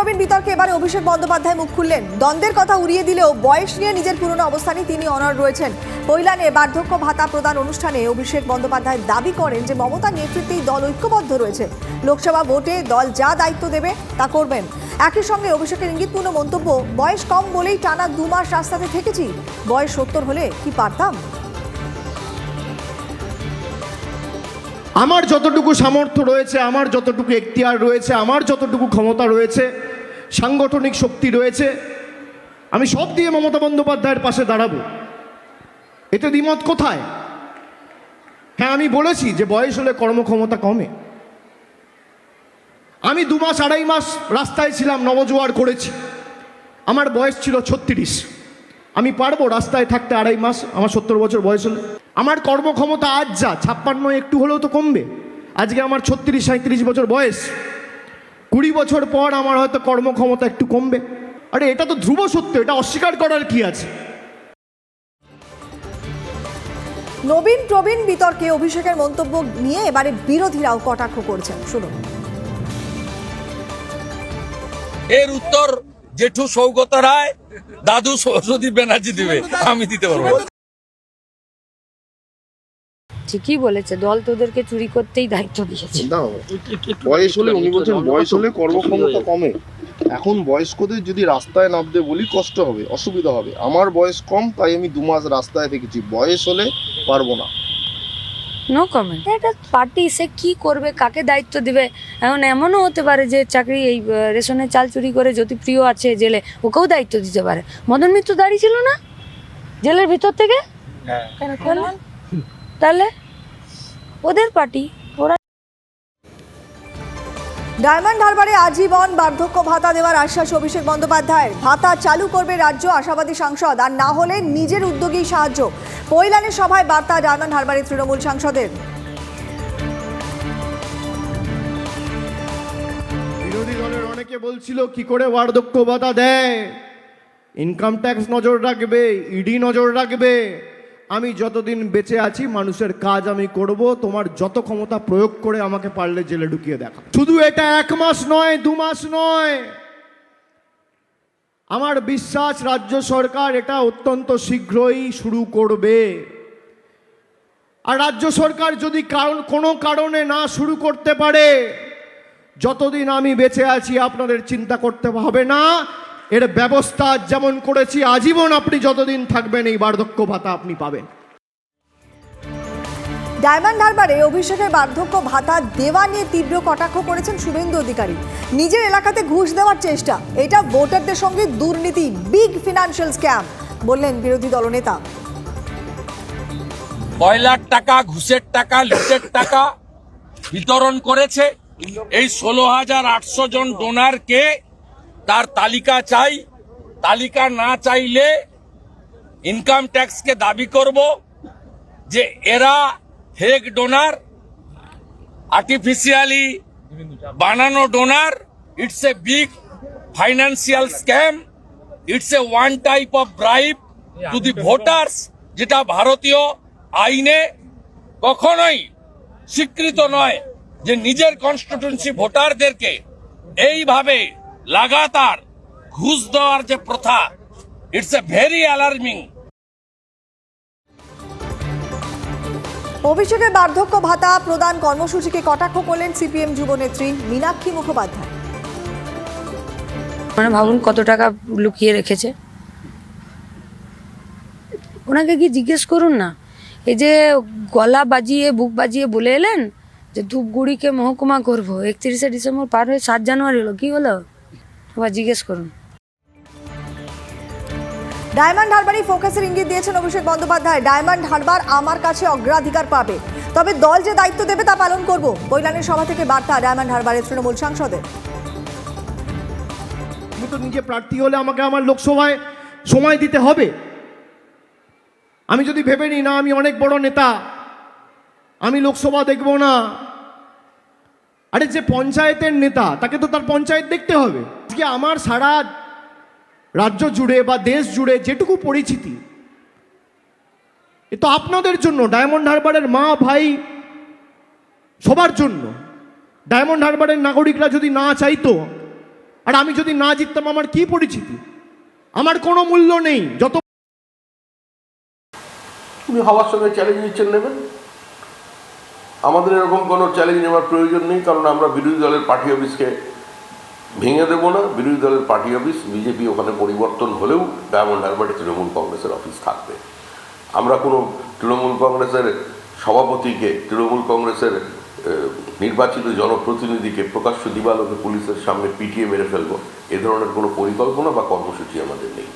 প্রবীণ বিতর্কে এবারে অভিষেক বন্দ্যোপাধ্যায় মুখ খুললেন। দ্বন্দ্বের কথা উড়িয়ে দিলেও বয়স নিয়ে নিজের পুরনো অবস্থানে তিনি অনড় রয়েছেন। কৈলানে বার্ধক্য ভাতা প্রদান অনুষ্ঠানে অভিষেক বন্দ্যোপাধ্যায় দাবি করেন যে মমতার নেতৃত্বেই দল ঐক্যবদ্ধ রয়েছে। লোকসভা ভোটে দল যা দায়িত্ব দেবে তা করবেন। একই সঙ্গে অভিষেকের ইঙ্গিতপূর্ণ মন্তব্য, বয়স কম বলেই টানা দু মাস রাস্তাতে থেকেছি। বয়স সত্তর হলে কি পারতাম? আমার যতটুকু সামর্থ্য রয়েছে, আমার যতটুকু এখতিয়ার রয়েছে, আমার যতটুকু ক্ষমতা রয়েছে সাংগঠনিক শক্তি রয়েছে, আমি সব দিয়ে মমতা বন্দ্যোপাধ্যায়ের পাশে দাঁড়াবো। এতে দ্বিমত কোথায়? হ্যাঁ আমি বলেছি যে বয়স হলে কর্মক্ষমতা কমে। আমি দু মাস আড়াই মাস রাস্তায় ছিলাম, নবজোয়ার করেছি। আমার বয়স ছিল ছত্রিশ। আমি পারব রাস্তায় থাকতে আড়াই মাস, আমার সত্তর বছর বয়স হলে। আমার কর্মক্ষমতা আজ যা, ছাপ্পান্ন একটু হলেও তো কমবে। আজকে আমার ছত্রিশ সাঁত্রিশ বছর বয়স। কুড়ি বছর পর আমার হয়তো কর্মক্ষমতা একটু কমবে। আরে এটা তো ধ্রুব সত্য এটা অস্বীকার করার কি আছে? নবীন প্রবীণ বিতর্কে অভিষেকের মন্তব্য নিয়ে এবারে বিরোধীরাও কটাক্ষ করছেন। শুনুন। এর উত্তর জেঠু সৌগত রায় দাদু সরস্বতী ব্যানার্জি দিবে। আমি দিতে পারব। ঠিকই বলেছে দল তোদেরকে চুরি করতেই দায়িত্ব দিয়েছে। না বয়স হলে উনি বলছেন বয়স হলে কর্মক্ষমতা কমে। এখন বয়স্কদের যদি রাস্তায় নামতে বলি কষ্ট হবে অসুবিধা হবে। আমার বয়স কম তাই আমি দু মাস রাস্তায় থেকেছি বয়স হলে পারব না। নো কমেন্ট এটা পার্টি সে কি করবে কাকে দায়িত্ব দিবে? এখন এমনও হতে পারে যে চাকরি এই রেশনের চাল চুরি করে জ্যোতিপ্রিয় আছে জেলে ওকেও দায়িত্ব দিতে পারে। মদন মিত্র দাঁড়িয়ে ছিল না? জেলের ভিতর থেকে? তাহলে- তাহলে? ওদের পার্টি ওরা ডায়মন্ড হারবারে আজীবন বার্ধক্য ভাতা দেওয়ার আশ্বাস অভিষেক বন্দ্যোপাধ্যায়ের। ভাতা চালু করবে রাজ্য আশাবাদী সাংসদ আর না হলে নিজের উদ্যোগেই সাহায্য। কৈলানের সভায় বার্তা ডায়মন্ড হারবারের তৃণমূল সাংসদের। বিরোধী দলের অনেকে বলছিল কি করে বার্ধক্য ভাতা দেয়? ইনকাম ট্যাক্স নজর রাখবে ইডি নজর রাখবে। আমি যতদিন বেঁচে আছি, মানুষের কাজ আমি করব। তোমার যত ক্ষমতা প্রয়োগ করে আমাকে পারলে জেলে ঢুকিয়ে দেখা। শুধু এটা এক মাস নয়, দু মাস নয়। আমার বিশ্বাস, রাজ্য সরকার এটা অত্যন্ত শীঘ্রই শুরু করবে। আর রাজ্য সরকার যদি কারণ, কোনো কারণে না শুরু করতে পারে, যতদিন আমি বেঁচে আছি, আপনাদের চিন্তা করতে হবে না। এর ব্যবস্থা যেমন করেছি আজীবন আপনি যতদিন থাকবেন এই বার্ধক্য ভাতা আপনি পাবেন। ডায়মন্ড হারবারে অভিষেকের বার্ধক্য ভাতা দেওয়া নিয়ে তীব্র কটাক্ষ করেছেন শুভেন্দু অধিকারী। নিজের এলাকাতে ঘুষ দেওয়ার চেষ্টা। এটা ভোটারদের সঙ্গে দুর্নীতি বিগ ফিনান্সিয়াল স্ক্যাম বললেন বিরোধী দলনেতা। কয়লার টাকা ঘুষের টাকা লুটের টাকা বিতরণ করেছে। এই ষোলো হাজার আটশো জন ডোনারকে তার তালিকা চাই, তালিকা না চাইলে ইনকাম ট্যাক্সকে দাবি করব যে এরা ফেক ডোনার আর্টিফিশিয়ালি বানানো donor it's a big financial scam it's a one type of bribe to the voters যেটা ভারতীয় আইনে কখনোই স্বীকৃত নয় যে নিজের কনস্টিটিউন্সি ভোটারদেরকে এইভাবে লাগাতার ঘুষ দেওয়ার যে প্রথা ইটস এ ভেরি অ্যালার্মিং অভিষেকের বার্ধক্য ভাতা প্রদান কর্মসূচিকে কটাক্ষ করলেন সিপিএম যুবনেত্রী মীনাক্ষী মুখোপাধ্যায়। মানে ভাবুন কত টাকা লুকিয়ে রেখেছে। ওনাকে কি জিজ্ঞেস করুন না? এই যে গলা বাজিয়ে বুক বাজিয়ে বলে এলেন যে ধূপগুড়িকে মহকুমা করব একত্রিশে ডিসেম্বর পার হয়ে সাত জানুয়ারি হলো কি হলো? আবার জিজ্ঞেস করুন। ডায়মন্ড হারবারই ফোকাসের ইঙ্গিত দিয়েছেন অভিষেক বন্দ্যোপাধ্যায়। ডায়মন্ড হারবার আমার কাছে অগ্রাধিকার পাবে। তবে দল যে দায়িত্ব দেবে তা পালন করব। কৈলানের সভা থেকে বার্তা ডায়মন্ড হারবারের তৃণমূল সাংসদের। আমি তো নিজে প্রার্থী হলে আমাকে আমার লোকসভায় সময় দিতে হবে। আমি যদি ভেবে নিই না আমি অনেক বড় নেতা। আমি লোকসভা দেখব না। আরে যে পঞ্চায়েতের নেতা তাকে তো তার পঞ্চায়েত দেখতে হবে। আজকে আমার সারা রাজ্য জুড়ে বা দেশ জুড়ে যেটুকু পরিচিতি, এ তো আপনাদের জন্য, ডায়মন্ড হারবারের মা ভাই সবার জন্য। ডায়মন্ড হারবারের নাগরিকরা যদি না চাইতো, আর আমি যদি না জিততাম, আমার কি পরিচিতি? আমার কোনো মূল্য নেই, যত উনি হওয়ার সঙ্গে চ্যালেঞ্জ নিচ্ছেন নেবেন। আমাদের এরকম কোনো চ্যালেঞ্জ নেওয়ার প্রয়োজন নেই, কারণ আমরা বিরোধী দলের পার্টি অফিসকে ভেঙে দেবো না। বিরোধী দলের পার্টি অফিস বিজেপি ওখানে পরিবর্তন হলেও ডায়মন্ড হারবারে তৃণমূল কংগ্রেসের অফিস থাকবে। আমরা কোনো তৃণমূল কংগ্রেসের সভাপতিকে, তৃণমূল কংগ্রেসের নির্বাচিত জনপ্রতিনিধিকে, প্রকাশ্য দিবালোকে পুলিশের সামনে পিটিয়ে মেরে ফেলব, এ ধরনের কোনো পরিকল্পনা বা কর্মসূচি আমাদের নেই।